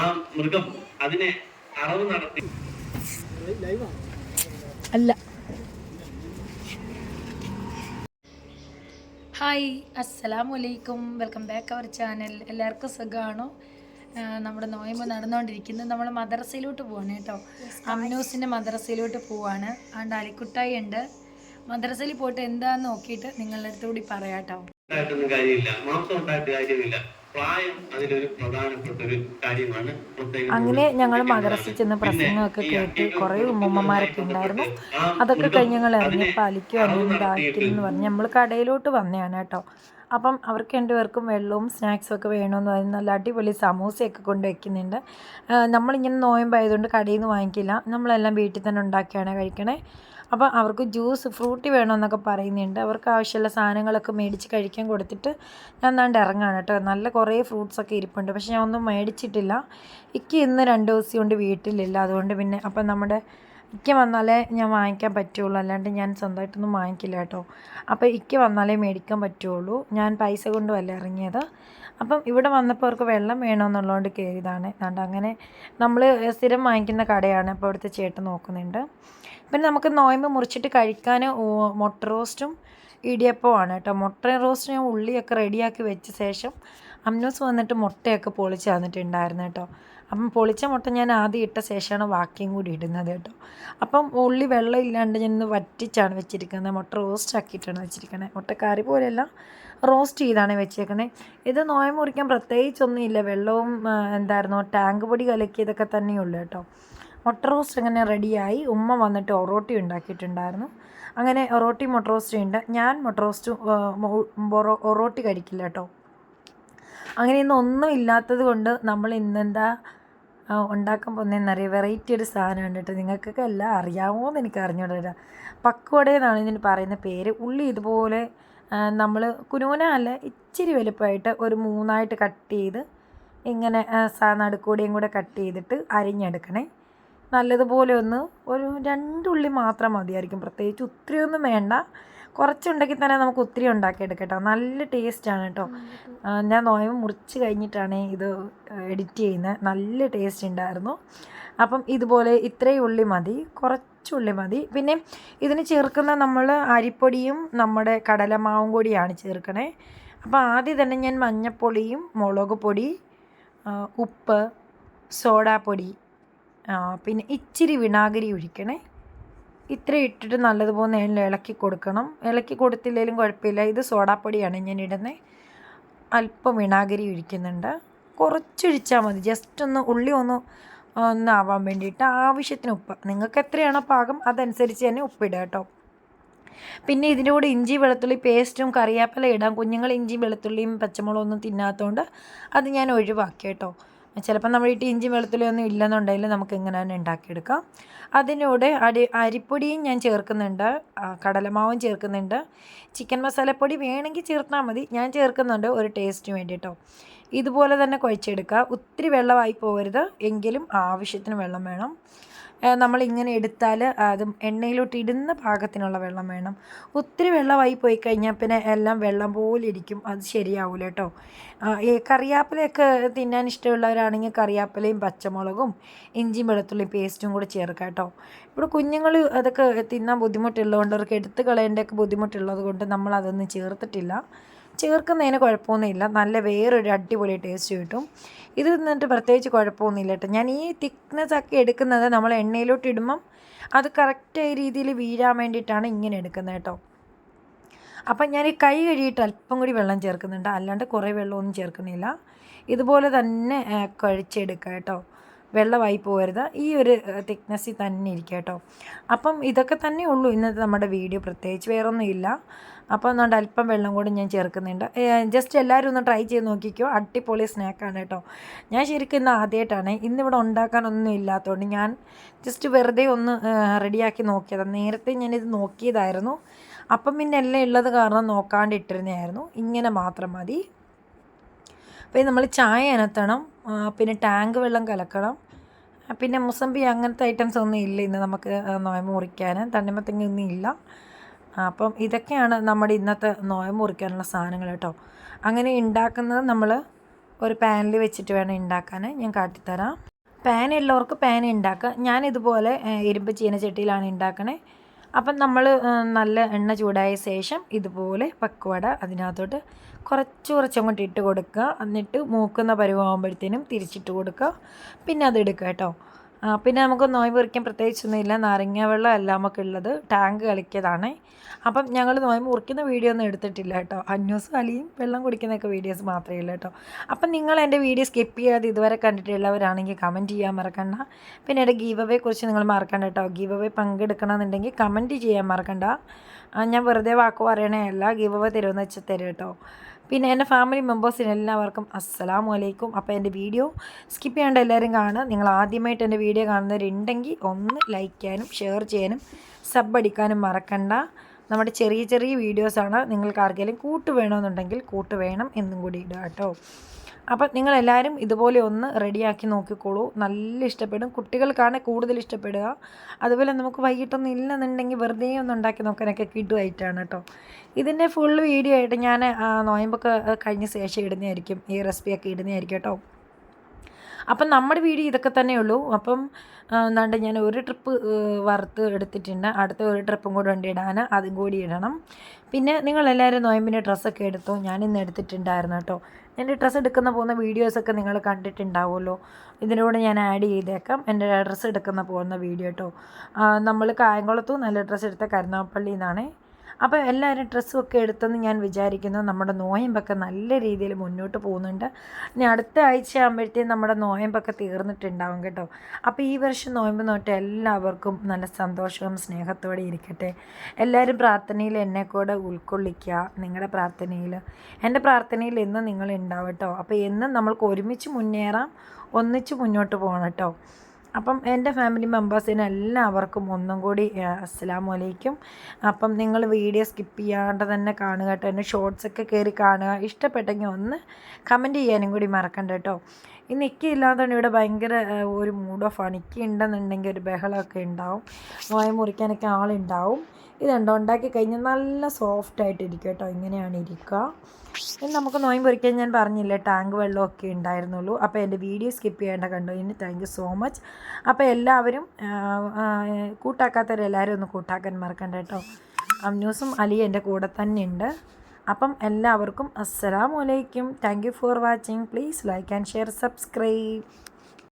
ആ മൃഗം അതിനെ അറവ് നടത്തി. അല്ല. ഹായ് അസ്സലാമു വലൈക്കും വെൽക്കം ബാക്ക് അവർ ചാനൽ. എല്ലാവർക്കും സുഖമാണോ നമ്മുടെ നോയമ്പ് നടന്നുകൊണ്ടിരിക്കുന്നത് നമ്മൾ മദ്രസയിലോട്ട് പോവാണ് കേട്ടോ. അമ്നൂസിന്റെ മദ്രസയിലോട്ട് പോവാണ്. ആണ്ട് അലിക്കുട്ടായി ഉണ്ട് മദ്രസയിൽ പോയിട്ട് എന്താന്ന് നോക്കിയിട്ട് നിങ്ങളുടെ അടുത്തുകൂടി പറയാം കേട്ടോ കാര്യമില്ല. മാംസം ഉണ്ടായിട്ട് കാര്യമില്ല. അങ്ങനെ ഞങ്ങൾ മദ്രസയിൽ ചെന്ന് പ്രസംഗമൊക്കെ കേട്ട് കുറേ ഉമ്മമ്മമാരൊക്കെ ഉണ്ടായിരുന്നു. അതൊക്കെ കഴിഞ്ഞ് ഞങ്ങൾ ഇറങ്ങി പാലിക്കുക അല്ലെങ്കിൽ എന്ന് പറഞ്ഞ്. നമ്മൾ കടയിലോട്ട് വന്നതാണ് കേട്ടോ. അപ്പം അവർക്ക് രണ്ടുപേർക്കും വെള്ളവും സ്നാക്സും ഒക്കെ വേണമെന്ന് പറഞ്ഞ് നല്ല അടിപൊളി സമൂസയൊക്കെ കൊണ്ട് വയ്ക്കുന്നുണ്ട് നമ്മളിങ്ങനെ നോയമ്പായതുകൊണ്ട് കടയിൽ നിന്ന് വാങ്ങിക്കില്ല. നമ്മളെല്ലാം വീട്ടിൽ തന്നെ ഉണ്ടാക്കിയാണ് കഴിക്കണേ. അപ്പോൾ അവർക്ക് ജ്യൂസ് ഫ്രൂട്ടി വേണമെന്നൊക്കെ പറയുന്നുണ്ട്. അവർക്ക് ആവശ്യമുള്ള സാധനങ്ങളൊക്കെ മേടിച്ച് കഴിക്കാൻ കൊടുത്തിട്ട് ഞാൻ നാണ്ട് ഇറങ്ങാണ് കേട്ടോ. നല്ല കുറേ ഫ്രൂട്ട്സൊക്കെ ഇരിപ്പുണ്ട്. പക്ഷേ ഞാൻ ഒന്നും മേടിച്ചിട്ടില്ല. ഇക്ക് ഇന്ന് രണ്ട് ദിവസം കൊണ്ട് വീട്ടിലില്ല. അതുകൊണ്ട് പിന്നെ അപ്പം നമ്മുടെ ഇക്ക വന്നാലേ ഞാൻ വാങ്ങിക്കാൻ പറ്റുള്ളൂ. അല്ലാണ്ട് ഞാൻ സ്വന്തമായിട്ടൊന്നും വാങ്ങിക്കില്ല കേട്ടോ. അപ്പോൾ ഇക്ക വന്നാലേ മേടിക്കാൻ പറ്റുള്ളൂ. ഞാൻ പൈസ കൊണ്ടുമല്ല ഇറങ്ങിയത്. അപ്പം ഇവിടെ വന്നപ്പോൾ അവർക്ക് വെള്ളം വേണമെന്നുള്ളതുകൊണ്ട് കയറിയതാണ് അതുകൊണ്ട് അങ്ങനെ നമ്മൾ സ്ഥിരം വാങ്ങിക്കുന്ന കടയാണ് അപ്പോൾ അവിടുത്തെ ചേട്ടൻ നോക്കുന്നുണ്ട്. പിന്നെ നമുക്ക് നോയമ്പ് മുറിച്ചിട്ട് കഴിക്കാൻ മുട്ട റോസ്റ്റും ഇടിയപ്പമാണ് കേട്ടോ. മുട്ട റോസ്റ്റ് ഞാൻ ഉള്ളിയൊക്കെ റെഡിയാക്കി വെച്ച ശേഷം അമ്നോസ് വന്നിട്ട് മുട്ടയൊക്കെ പൊളിച്ച് തന്നിട്ടുണ്ടായിരുന്നു കേട്ടോ. അപ്പം പൊളിച്ച മുട്ട ഞാൻ ആദ്യം ഇട്ട ശേഷമാണ് ബാക്കിയും കൂടി ഇടുന്നത് കേട്ടോ. അപ്പം ഉള്ളി വെള്ളം ഇല്ലാണ്ട് ഞാൻ ഇന്ന് വറ്റിച്ചാണ് വെച്ചിരിക്കുന്നത്. മുട്ട റോസ്റ്റ് ആക്കിയിട്ടാണ് വെച്ചിരിക്കുന്നത്. മുട്ടക്കറി പോലെയല്ല റോസ്റ്റ് ചെയ്താണ് വെച്ചേക്കണേ. ഇത് നോയ മുറിക്കാൻ പ്രത്യേകിച്ചൊന്നുമില്ല. വെള്ളവും എന്തായിരുന്നു ടാങ്ക് പൊടി കലക്കിയതൊക്കെ തന്നെയുള്ളൂ കേട്ടോ. മുട്ട റോസ്റ്റ് അങ്ങനെ റെഡിയായി. ഉമ്മ വന്നിട്ട് ഒറോട്ടി ഉണ്ടാക്കിയിട്ടുണ്ടായിരുന്നു. അങ്ങനെ ഒറോട്ടി മുട്ട റോസ്റ്റ് ഉണ്ട് ഞാൻ മുട്ട റോസ്റ്റ് ഒറോട്ടി കഴിക്കില്ല കേട്ടോ. അങ്ങനെ ഇന്ന് ഒന്നും ഇല്ലാത്തത് കൊണ്ട് നമ്മൾ ഇന്നെന്താ ഉണ്ടാക്കാൻ പോകുന്നതെന്നറിയാം വെറൈറ്റി ഒരു സാധനമാണ് കേട്ടോ. നിങ്ങൾക്കൊക്കെ എല്ലാം അറിയാമോ എന്ന് എനിക്ക് അറിഞ്ഞൂടാ പക്വട എന്നാണ് ഇതിന് പറയുന്ന പേര്. ഉള്ളി ഇതുപോലെ നമ്മൾ കുനൂന അല്ല ഇച്ചിരി വലുപ്പമായിട്ട് ഒരു മൂന്നായിട്ട് കട്ട് ചെയ്ത് ഇങ്ങനെ നടുക്കൂടെയും കൂടെ കട്ട് ചെയ്തിട്ട് അരിഞ്ഞെടുക്കണേ. നല്ലതുപോലെ ഒന്ന് ഒരു രണ്ടുള്ളി മാത്രം മതിയായിരിക്കും. പ്രത്യേകിച്ച് ഒത്തിരിയൊന്നും വേണ്ട. കുറച്ചുണ്ടെങ്കിൽ തന്നെ നമുക്ക് ഒത്തിരി ഉണ്ടാക്കിയെടുക്കട്ടോ. നല്ല ടേസ്റ്റാണ് കേട്ടോ. ഞാൻ നോയമ്പ് മുറിച്ച് കഴിഞ്ഞിട്ടാണ് ഇത് എഡിറ്റ് ചെയ്യുന്നത് നല്ല ടേസ്റ്റ് ഉണ്ടായിരുന്നു. അപ്പം ഇതുപോലെ ഇത്രയും ഉള്ളി മതി കുറച്ചുള്ളി മതി. പിന്നെ ഇതിന് ചേർക്കുന്ന നമ്മൾ അരിപ്പൊടിയും നമ്മുടെ കടലമാവും കൂടിയാണ് ചേർക്കണേ. അപ്പോൾ ആദ്യം തന്നെ ഞാൻ മഞ്ഞൾപ്പൊടിയും മുളക് പൊടി ഉപ്പ് സോഡാപ്പൊടി പിന്നെ ഇച്ചിരി വിനാഗിരി ഒഴിക്കണേ. ഇത്ര ഇട്ടിട്ട് നല്ലതുപോലെ ഇളക്കി കൊടുക്കണം. ഇളക്കി കൊടുത്തില്ലെങ്കിലും കുഴപ്പമില്ല. ഇത് സോഡാപ്പൊടിയാണ് ഞാൻ ഇടുന്നത് അല്പം വിനാഗിരി ഒഴിക്കുന്നുണ്ട്. കുറച്ചൊഴിച്ചാൽ മതി. ജസ്റ്റ് ഒന്ന് ഉള്ളി ഒന്ന് ഒന്നാവാൻ വേണ്ടിയിട്ട് ആവശ്യത്തിന് ഉപ്പ്. നിങ്ങൾക്ക് എത്രയാണോ പാകം അതനുസരിച്ച് തന്നെ ഉപ്പിടുക കേട്ടോ. പിന്നെ ഇതിന്റെ കൂടെ ഇഞ്ചി വെളുത്തുള്ളി പേസ്റ്റും കറിയാപ്പല ഇടാം. കുഞ്ഞുങ്ങൾ ഇഞ്ചി വെളുത്തുള്ളിയും പച്ചമുളകൊന്നും തിന്നാത്തതുകൊണ്ട് അത് ഞാൻ ഒഴിവാക്കി കേട്ടോ. ചിലപ്പോൾ നമ്മൾ വീട്ടിൽ ഇഞ്ചി വെളുത്തുള്ളി ഒന്നും ഇല്ലെന്നുണ്ടെങ്കിൽ നമുക്ക് ഇങ്ങനെ തന്നെ ഉണ്ടാക്കിയെടുക്കാം. അതിനോട് അരി അരിപ്പൊടിയും ഞാൻ ചേർക്കുന്നുണ്ട്. കടലമാവും ചേർക്കുന്നുണ്ട്. ചിക്കൻ മസാലപ്പൊടി വേണമെങ്കിൽ ചേർത്താൽ മതി. ഞാൻ ചേർക്കുന്നുണ്ട് ഒരു ടേസ്റ്റിന് വേണ്ടിയിട്ടോ ഇതുപോലെ തന്നെ കുഴച്ചെടുക്കുക. ഒത്തിരി വെള്ളമായി പോകരുത്. എങ്കിലും ആവശ്യത്തിന് വെള്ളം വേണം. നമ്മൾ നമ്മളിങ്ങനെ എടുത്താൽ അത് എണ്ണയിലോട്ട് ഇടുന്ന പാകത്തിനുള്ള വെള്ളം വേണം. ഒത്തിരി വെള്ളമായി പോയി കഴിഞ്ഞാൽ പിന്നെ എല്ലാം വെള്ളം പോലെ ഇരിക്കും. അത് ശരിയാവില്ല കേട്ടോ. ഈ കറിവേപ്പിലയൊക്കെ തിന്നാൻ ഇഷ്ടമുള്ളവരാണെങ്കിൽ കറിയാപ്പിലയും പച്ചമുളകും ഇഞ്ചിയും വെളുത്തുള്ളിയും പേസ്റ്റും കൂടെ ചേർക്കാം കേട്ടോ. ഇവിടെ കുഞ്ഞുങ്ങൾ അതൊക്കെ തിന്നാൻ ബുദ്ധിമുട്ടുള്ളതുകൊണ്ട് അവർക്ക് എടുത്ത് കളയേണ്ടതൊക്കെ ബുദ്ധിമുട്ടുള്ളത് കൊണ്ട് നമ്മൾ അതൊന്നും ചേർത്തിട്ടില്ല. ചേർക്കുന്നതിന് കുഴപ്പമൊന്നുമില്ല. നല്ല വേറൊരു അടിപൊളി ടേസ്റ്റ് കിട്ടും. ഇത് നിന്നിട്ട് പ്രത്യേകിച്ച് കുഴപ്പമൊന്നുമില്ല കേട്ടോ. ഞാൻ ഈ തിക്നെസ് ഒക്കെ എടുക്കുന്നത് നമ്മൾ എണ്ണയിലോട്ട് ഇടുമ്പം അത് കറക്റ്റായ രീതിയിൽ വീഴാൻ വേണ്ടിയിട്ടാണ് ഇങ്ങനെ എടുക്കുന്നത് കേട്ടോ. അപ്പം ഞാൻ ഈ കൈ കഴുകിയിട്ട് അല്പം കൂടി വെള്ളം ചേർക്കുന്നുണ്ട്. അല്ലാണ്ട് കുറേ വെള്ളമൊന്നും ചേർക്കുന്നില്ല. ഇതുപോലെ തന്നെ കുഴച്ചെടുക്കുക കേട്ടോ. വെള്ളമായി പോകരുത്. ഈ ഒരു തിക്നെസ്സിൽ തന്നെ ഇരിക്കുക കേട്ടോ. അപ്പം ഇതൊക്കെ തന്നെ ഉള്ളൂ ഇന്നത്തെ നമ്മുടെ വീഡിയോ. പ്രത്യേകിച്ച് വേറൊന്നും ഇല്ല അപ്പോൾ അതുകൊണ്ട് അല്പം വെള്ളം കൂടി ഞാൻ ചേർക്കുന്നുണ്ട്. ജസ്റ്റ് എല്ലാവരും ഒന്ന് ട്രൈ ചെയ്ത് നോക്കിക്കോ. അടിപൊളി സ്നാക്കാണ് കേട്ടോ. ഞാൻ ശരിക്കും ഇന്ന് ആദ്യമായിട്ടാണ് ഇന്നിവിടെ ഉണ്ടാക്കാനൊന്നും ഇല്ലാത്തതുകൊണ്ട് ഞാൻ ജസ്റ്റ് വെറുതെ ഒന്ന് റെഡിയാക്കി നോക്കിയതാണ് നേരത്തെ ഞാനിത് നോക്കിയതായിരുന്നു. അപ്പം പിന്നെ എല്ലാം ഉള്ളത് കാരണം നോക്കാണ്ട് ഇട്ടിരുന്നതായിരുന്നു ഇങ്ങനെ മാത്രം മതി. അപ്പോൾ നമ്മൾ ചായ അനത്തണം. പിന്നെ ടാങ്ക് വെള്ളം കലക്കണം. പിന്നെ മുസമ്പി അങ്ങനത്തെ ഐറ്റംസ് ഒന്നും ഇല്ല ഇന്ന് നമുക്ക് നോയ നോയമ്പ് മുറിക്കാൻ. തണ്ണിമത്തങ്ങ ഒന്നും ഇല്ല. അപ്പം ഇതൊക്കെയാണ് നമ്മുടെ ഇന്നത്തെ നോയമ്പ് മുറിക്കാനുള്ള സാധനങ്ങൾ കേട്ടോ. അങ്ങനെ ഉണ്ടാക്കുന്നത് നമ്മൾ ഒരു പാനിൽ വെച്ചിട്ട് വേണം ഉണ്ടാക്കാൻ ഞാൻ കാട്ടിത്തരാം. പാൻ ഉള്ളവർക്ക് പാൻ ഉണ്ടാക്കുക ഞാൻ ഇതുപോലെ ഇരുമ്പ് ചീനച്ചട്ടിയിലാണ് ഉണ്ടാക്കണേ അപ്പം നമ്മൾ നല്ല എണ്ണ ചൂടായ ശേഷം ഇതുപോലെ പക്വട അതിനകത്തോട്ട് കുറച്ച് കുറച്ച് അങ്ങോട്ട് ഇട്ട് കൊടുക്കുക. എന്നിട്ട് മൂക്കുന്ന പരുവാകുമ്പോഴത്തേനും തിരിച്ചിട്ട് കൊടുക്കുക. പിന്നെ അത് എടുക്കുക കേട്ടോ. പിന്നെ നമുക്ക് നോയമ്പ് മുറിക്കാൻ പ്രത്യേകിച്ചൊന്നുമില്ല നാരങ്ങ വെള്ളം എല്ലാം നമുക്ക് ഉള്ളത് ടാങ്ക് കളിക്കിയതാണ് അപ്പം ഞങ്ങൾ നോയ് മുറിക്കുന്ന വീഡിയോ ഒന്നും എടുത്തിട്ടില്ല കേട്ടോ. അന്യൂസ് അലിയും വെള്ളം കുടിക്കുന്നൊക്കെ വീഡിയോസ് മാത്രമേ ഉള്ളൂ കേട്ടോ. അപ്പം നിങ്ങൾ എന്റെ വീഡിയോ സ്കിപ്പ് ചെയ്യാതെ ഇതുവരെ കണ്ടിട്ടുള്ളവരാണെങ്കിൽ കമന്റ് ചെയ്യാൻ മറക്കണ്ട. പിന്നെ എന്റെ ഗീവ് അവയെ കുറിച്ച് നിങ്ങൾ മറക്കണ്ട കേട്ടോ. ഗീവ് അവേ പങ്കെടുക്കണമെന്നുണ്ടെങ്കിൽ കമന്റ് ചെയ്യാൻ മറക്കണ്ട. ഞാൻ വെറുതെ വാക്ക് പറയണേ അല്ല. ഗീവ് അവേ തരുമെന്ന് വെച്ചാൽ തരും കേട്ടോ. പിന്നെ എന്റെ ഫാമിലി മെമ്പേഴ്സിന് എല്ലാവർക്കും അസ്സലാമു അലൈക്കും. അപ്പോൾ എന്റെ വീഡിയോ സ്കിപ്പ് ചെയ്യാണ്ട് എല്ലാവരും കാണുക. നിങ്ങൾ ആദ്യമായിട്ട് എന്റെ വീഡിയോ കാണുന്നവരുണ്ടെങ്കിൽ ഒന്ന് ലൈക്ക് ചെയ്യാനും ഷെയർ ചെയ്യാനും സബ് അടിക്കാനും മറക്കണ്ട. നമ്മുടെ ചെറിയ ചെറിയ വീഡിയോസാണ് നിങ്ങൾക്ക് ആർക്കെങ്കിലും കൂട്ട് വേണമെന്നുണ്ടെങ്കിൽ കൂട്ട് വേണം എന്നും കൂടി ഇടുക കേട്ടോ. അപ്പം നിങ്ങളെല്ലാവരും ഇതുപോലെ ഒന്ന് റെഡിയാക്കി നോക്കിക്കോളൂ. നല്ല ഇഷ്ടപ്പെടും. കുട്ടികൾക്കാണ് കൂടുതൽ ഇഷ്ടപ്പെടുക. അതുപോലെ നമുക്ക് വൈകിട്ടൊന്നും ഇല്ലെന്നുണ്ടെങ്കിൽ വെറുതെ ഒന്ന് ഉണ്ടാക്കി നോക്കാനൊക്കെ കിട്ടുമായിട്ടാണ് കേട്ടോ. ഇതിന്റെ ഫുൾ വീഡിയോ ആയിട്ട് ഞാൻ നോയമ്പൊക്കെ കഴിഞ്ഞ ശേഷം ഇടുന്നതായിരിക്കും. ഈ റെസിപ്പിയൊക്കെ ഇടുന്നതായിരിക്കും കേട്ടോ. അപ്പം നമ്മുടെ വീഡിയോ ഇതൊക്കെ തന്നെ ഉള്ളൂ. അപ്പം എന്താണ്ട് ഞാൻ ഒരു ട്രിപ്പ് വറുത്ത് എടുത്തിട്ടുണ്ട്. അടുത്ത ഒരു ട്രിപ്പും കൂടെ ഉണ്ട് ഇടാൻ അതും കൂടി ഇടണം. പിന്നെ നിങ്ങളെല്ലാവരും നോയമ്പിന്റെ ഡ്രസ്സൊക്കെ എടുത്തു. ഞാൻ ഇന്ന് എടുത്തിട്ടുണ്ടായിരുന്നു കേട്ടോ. എന്റെ ഡ്രസ്സ് എടുക്കുന്ന പോകുന്ന വീഡിയോസൊക്കെ നിങ്ങൾ കണ്ടിട്ടുണ്ടാവുമല്ലോ. ഇതിലൂടെ ഞാൻ ആഡ് ചെയ്തേക്കാം. എന്റെ ഡ്രസ്സ് എടുക്കുന്ന പോകുന്ന വീഡിയോ കേട്ടോ നമ്മൾ കായംകുളത്തും നല്ല ഡ്രസ്സ് എടുത്ത കരുനാഗപ്പള്ളി നിന്നാണേ അപ്പോൾ എല്ലാവരും ഡ്രസ്സും ഒക്കെ എടുത്തെന്ന് ഞാൻ വിചാരിക്കുന്നു. നമ്മുടെ നോയമ്പൊക്കെ നല്ല രീതിയിൽ മുന്നോട്ട് പോകുന്നുണ്ട്. ഇനി അടുത്ത ആഴ്ച ആകുമ്പോഴത്തേക്കും നമ്മുടെ നോയമ്പൊക്കെ തീർന്നിട്ടുണ്ടാവും കേട്ടോ. അപ്പോൾ ഈ വർഷം നോയമ്പ് നോട്ട് എല്ലാവർക്കും നല്ല സന്തോഷവും സ്നേഹത്തോടെ ഇരിക്കട്ടെ. എല്ലാവരും പ്രാർത്ഥനയിൽ എന്നെ കൂടെ ഉൾക്കൊള്ളിക്കുക. നിങ്ങളുടെ പ്രാർത്ഥനയിൽ. എന്റെ പ്രാർത്ഥനയിൽ എന്നും നിങ്ങൾ ഉണ്ടാവും അപ്പോൾ എന്നും നമ്മൾക്ക് ഒരുമിച്ച് മുന്നേറാം. ഒന്നിച്ച് മുന്നോട്ട് പോകണം കേട്ടോ. അപ്പം എന്റെ ഫാമിലി മെമ്പേഴ്സിന് എല്ലാവർക്കും ഒന്നും കൂടി അസ്സലാമു അലൈക്കും. അപ്പം നിങ്ങൾ വീഡിയോ സ്കിപ്പ് ചെയ്യാണ്ട് തന്നെ കാണുക കേട്ടോ. എന്റെ ഷോർട്സൊക്കെ കയറി കാണുക. ഇഷ്ടപ്പെട്ടെങ്കിൽ ഒന്ന് കമന്റ് ചെയ്യാനും കൂടി മറക്കണ്ട കേട്ടോ. ഇന്ന് ഇക്ക ഇല്ലാത്തതുകൊണ്ട് ഇവിടെ ഭയങ്കര ഒരു മൂഡ് ഓഫ് ഇക്ക ഉണ്ടെന്നുണ്ടെങ്കിൽ ഒരു ബഹളമൊക്കെ ഉണ്ടാവും. വായ മുറിക്കാനൊക്കെ ആളുണ്ടാവും. ഇതുണ്ടോ ഉണ്ടാക്കി കഴിഞ്ഞാൽ നല്ല സോഫ്റ്റ് ആയിട്ട് ഇരിക്കും കേട്ടോ. ഇങ്ങനെയാണ് ഇരിക്കുക. ഇനി നമുക്ക് നോയമ്പ് പൊരിക്കാൻ ഞാൻ പറഞ്ഞില്ലേ ടാങ്ക് വെള്ളമൊക്കെ ഉണ്ടായിരുന്നുള്ളൂ. അപ്പോൾ എന്റെ വീഡിയോ സ്കിപ്പ് ചെയ്യേണ്ട കണ്ടു? ഇനി താങ്ക് യു സോ മച്ച് അപ്പോൾ എല്ലാവരും കൂട്ടാക്കാത്തവരെല്ലാവരും ഒന്ന് കൂട്ടാക്കാൻ മറക്കണ്ട കേട്ടോ. അമ്നൂസും അലി എന്റെ കൂടെ തന്നെ ഉണ്ട്. അപ്പം എല്ലാവർക്കും അസ്സലാമു അലൈക്കും. Thank you for watching please like and share subscribe